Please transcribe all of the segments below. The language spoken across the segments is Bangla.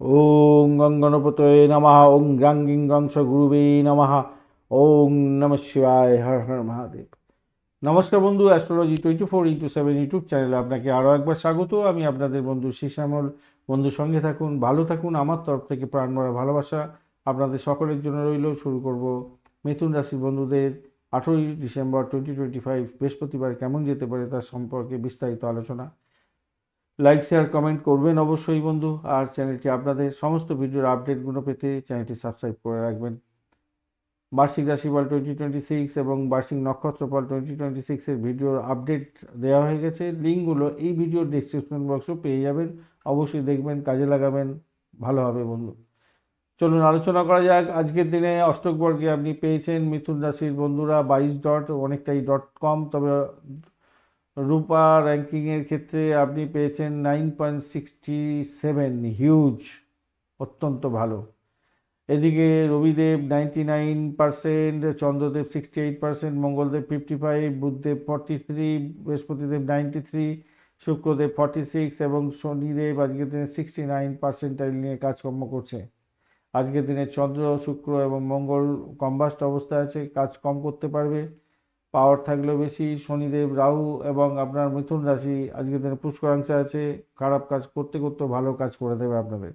ওং গঙ্গনপতয়ে নমঃ, ওং গ্রাং গিং গংস গুরুবে নমঃ, ওং নম শিবায়, হর হর মহাদেব। নমস্কার বন্ধু, astrology twenty four into seven YouTube চ্যানেলে আপনাকে আরও একবার স্বাগত। আমি আপনাদের বন্ধু শ্যামল বন্ধু, সঙ্গে থাকুন, ভালো থাকুন। আমার তরফ থেকে প্রাণ ভরা ভালোবাসা আপনাদের সকলের জন্য রইল। শুরু করব মিথুন রাশির বন্ধুদের। আঠেরোই ডিসেম্বর টোয়েন্টি টোয়েন্টি ফাইভ বৃহস্পতিবার কেমন যেতে পারে তার সম্পর্কে বিস্তারিত আলোচনা। লাইক শেয়ার কমেন্ট করবেন অবশ্যই বন্ধু। আর চ্যানেলটি আপনাদের সমস্ত ভিডিওর আপডেটগুলো পেতে চ্যানেলটি সাবস্ক্রাইব করে রাখবেন। বার্ষিক রাশিফল টোয়েন্টি টোয়েন্টি সিক্স এবং বার্ষিক নক্ষত্রফল টোয়েন্টি টোয়েন্টি সিক্সের ভিডিওর আপডেট দেওয়া হয়ে গেছে। লিঙ্কগুলো এই ভিডিওর ডিসক্রিপশন বক্সও পেয়ে যাবেন। অবশ্যই দেখবেন, কাজে লাগাবেন। ভালো হবে বন্ধু। চলুন, আলোচনা করা যাক। আজকের দিনে অষ্টক বর্গে আপনি পেয়েছেন। মিথুন রাশির বন্ধুরা বাইশ ডট অনেকটাই ডট কম তবে রূপা র্যাঙ্কিংয়ের ক্ষেত্রে আপনি পেয়েছেন nine point sixty seven huge অত্যন্ত ভালো। এদিকে Rabidev ninety nine percent, Chandradev sixty eight percent, Mangaldev fifty five, Budhdev forty three, Brihaspatidev ninety three, Shukradev forty six এবং শনিদেব আজকের দিনে সিক্সটি নাইন পার্সেন্টাইল নিয়ে কাজকর্ম করছে। আজকের দিনে চন্দ্র, শুক্র এবং মঙ্গল কম্বাস্ট অবস্থায় আছে, কাজ কম করতে পারবে। পাওয়ার থাকলেও বেশি, শনিদেব, রাহু এবং আপনার মিথুন রাশি আজকের দিনে পুষ্করাংশে আছে, খারাপ কাজ করতে করতে ভালো কাজ করে দেবে আপনাদের।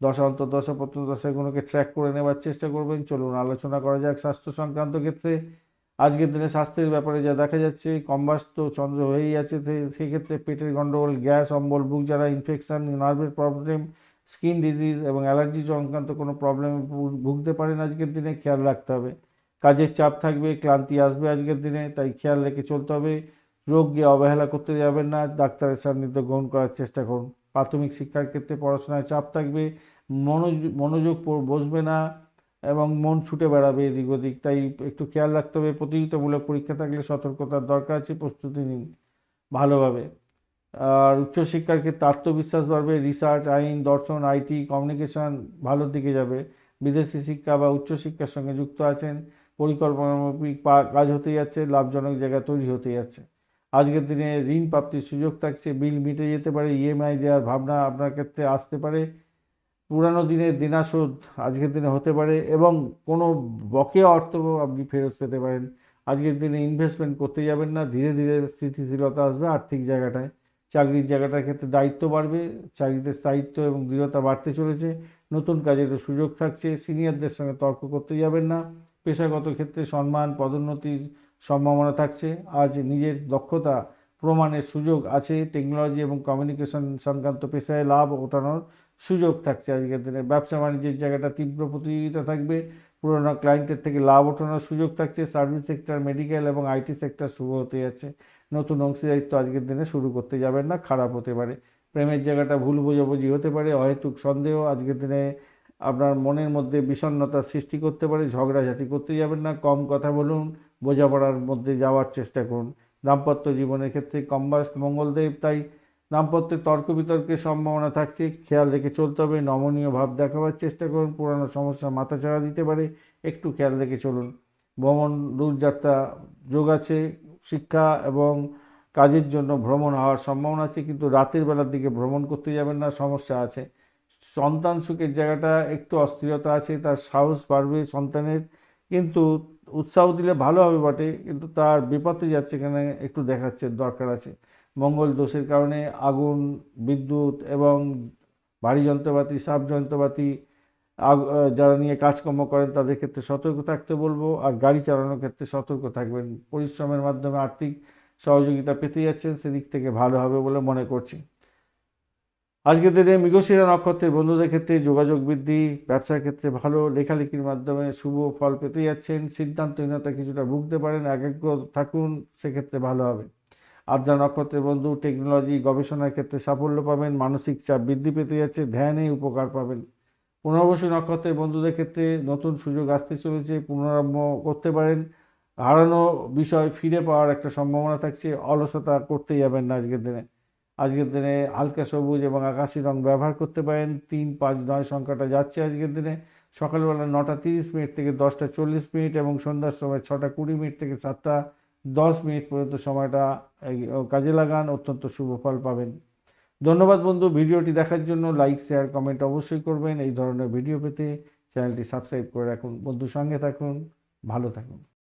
দশা অন্তর দশা পত্র দশাগুলোকে ট্র্যাক করে নেবার চেষ্টা করবেন। চলুন আলোচনা করা যাক স্বাস্থ্য সংক্রান্ত ক্ষেত্রে। আজকের দিনে স্বাস্থ্যের ব্যাপারে যা দেখা যাচ্ছে কম্বাস্ত চন্দ্র হয়েই আছে সেক্ষেত্রে পেটের গণ্ডগোল গ্যাস, অম্বল, বুক জ্বালা ইনফেকশান নার্ভের প্রবলেম স্কিন ডিজিজ এবং অ্যালার্জি সংক্রান্ত কোনো প্রবলেমে ভুগতে পারেন আজকের দিনে, খেয়াল রাখতে হবে। কাজের চাপ থাকবে, ক্লান্তি আসবে আজকের দিনে, তাই খেয়াল রেখে চলতে হবে। রোগকে অবহেলা করতে যাবেন না, ডাক্তারের সান্নিধ্য গ্রহণ করার চেষ্টা করুন। প্রাথমিক শিক্ষার ক্ষেত্রে পড়াশোনায় চাপ থাকবে মনোযোগ মনোযোগ বসবে না এবং মন ছুটে বেড়াবে এদিক ওদিক, তাই একটু খেয়াল রাখতে হবে। প্রতিযোগিতামূলক পরীক্ষা থাকলে সতর্কতার দরকার আছে, প্রস্তুতি নিন ভালোভাবে। আর উচ্চশিক্ষার ক্ষেত্রে আত্মবিশ্বাস বাড়বে, রিসার্চ, আইন, দর্শন, আইটি, কমিউনিকেশন ভালোর দিকে যাবে। বিদেশি শিক্ষা বা উচ্চশিক্ষার সঙ্গে যুক্ত আছেন পরিকল্পনামাফিক কাজ হতে যাচ্ছে, লাভজনক জায়গা তৈরি হতে যাচ্ছে। আজকের দিনে ঋণ প্রাপ্তির সুযোগ থাকছে, বিল মিটে যেতে পারে ইএমআই দেওয়ার ভাবনা আপনার ক্ষেত্রে আসতে পারে। পুরানো দিনের দিনাশোধ আজকের দিনে হতে পারে এবং কোনো বকেয়া অর্থ আপনি ফেরত পেতে পারেন। আজকের দিনে ইনভেস্টমেন্ট করতে যাবেন না, ধীরে ধীরে স্থিতিশীলতা আসবে আর্থিক জায়গাটায়। চাকরির জায়গাটার ক্ষেত্রে দায়িত্ব বাড়বে, চাকরিতে স্থায়িত্ব এবং দৃঢ়তা বাড়তে চলেছে। নতুন কাজের সুযোগ থাকছে সিনিয়রদের সঙ্গে তর্ক করতে যাবেন না। পেশাগত ক্ষেত্রে সম্মান, পদোন্নতির সম্ভাবনা থাকছে। আজ নিজের দক্ষতা প্রমাণের সুযোগ আছে। টেকনোলজি এবং কমিউনিকেশন সংক্রান্ত পেশায় লাভ ওঠানোর সুযোগ থাকছে আজকের দিনে। ব্যবসা বাণিজ্যের জায়গাটা তীব্র প্রতিযোগিতা থাকবে। পুরোনো ক্লায়েন্টের থেকে লাভ ওঠানোর সুযোগ থাকছে। সার্ভিস সেক্টর মেডিকেল এবং আইটি সেক্টর শুরু হতে যাচ্ছে। নতুন অংশীদারিত্ব আজকের দিনে শুরু করতে যাবেন না, খারাপ হতে পারে। প্রেমের জায়গাটা ভুল বোঝাবুঝি হতে পারে। অহেতুক সন্দেহ আজকের দিনে আপনার মনের মধ্যে বিষণ্ণতার সৃষ্টি করতে পারে, ঝগড়াঝাটি করতে যাবেন না, কম কথা বলুন, বোঝাপড়ার মধ্যে যাওয়ার চেষ্টা করুন। দাম্পত্য জীবনের ক্ষেত্রে কম্বাস্ট মঙ্গলদেব, তাই দাম্পত্যে তর্ক বিতর্কের সম্ভাবনা থাকছে, খেয়াল রেখে চলতে হবে, নমনীয় ভাব দেখাবার চেষ্টা করুন, পুরানো সমস্যা মাথাচাড়া দিতে পারে, একটু খেয়াল রেখে চলুন। ভ্রমণ দূরযাত্রা যোগ আছে, শিক্ষা এবং কাজের জন্য ভ্রমণ হওয়ার সম্ভাবনা আছে, কিন্তু রাতের বেলার দিকে ভ্রমণ করতে যাবেন না, সমস্যা আছে। সন্তান সুখের জায়গাটা একটু অস্থিরতা আছে, তার সাহস বাড়বে সন্তানের। কিন্তু উৎসাহ দিলে ভালো হবে বটে, কিন্তু তার বিপদে যাচ্ছে এখানে একটু দেখাচ্ছে, দরকার আছে। মঙ্গল দোষের কারণে আগুন, বিদ্যুৎ এবং ভারী যন্ত্রপাতি, সাব যন্ত্রপাতি যারা নিয়ে কাজকর্ম করেন তাদের ক্ষেত্রে সতর্ক থাকতে বলব, আর গাড়ি চালানোর ক্ষেত্রে সতর্ক থাকবেন। পরিশ্রমের মাধ্যমে আর্থিক সহযোগিতা পেতে যাচ্ছেন, সেদিক থেকে ভালো হবে বলে মনে করছি। আজকের দিনে মৃগশিরা নক্ষত্রের বন্ধুদের ক্ষেত্রে যোগাযোগ বৃদ্ধি, ব্যবসার ক্ষেত্রে ভালো লেখালেখির মাধ্যমে শুভ ফল পেতে যাচ্ছেন। সিদ্ধান্তহীনতা কিছুটা ভুগতে পারেন, একাগ্র থাকুন, সেক্ষেত্রে ভালো হবে। আদ্রা নক্ষত্রের বন্ধু টেকনোলজি, গবেষণার ক্ষেত্রে সাফল্য পাবেন, মানসিক চাপ বৃদ্ধি পেতে যাচ্ছে, ধ্যানে উপকার পাবেন। পুনর্বসু নক্ষত্রের বন্ধুদের ক্ষেত্রে নতুন সুযোগ আসতে চলেছে, পুনরারম্ভ করতে পারেন। হারানো বিষয় ফিরে পাওয়ার একটা সম্ভাবনা থাকছে, অলসতা করতে যাবেন না আজকের দিনে। আজকের দিনে হালকা সবুজ এবং আকাশি রং ব্যবহার করতে পারেন। তিন, পাঁচ, নয় সংখ্যাটা যাচ্ছে আজকের দিনে। সকালবেলা নটা তিরিশ মিনিট থেকে দশটা চল্লিশ মিনিট এবং সন্ধ্যার সময় ছটা কুড়ি মিনিট থেকে সাতটা দশ মিনিট পর্যন্ত সময়টা কাজে লাগান। অত্যন্ত শুভ ফল পাবেন। ধন্যবাদ বন্ধু। ভিডিওটি দেখার জন্য লাইক, শেয়ার, কমেন্ট অবশ্যই করবেন। এই ধরনের ভিডিও পেতে চ্যানেলটি সাবস্ক্রাইব করে রাখুন। বন্ধুর সঙ্গে থাকুন। ভালো থাকুন।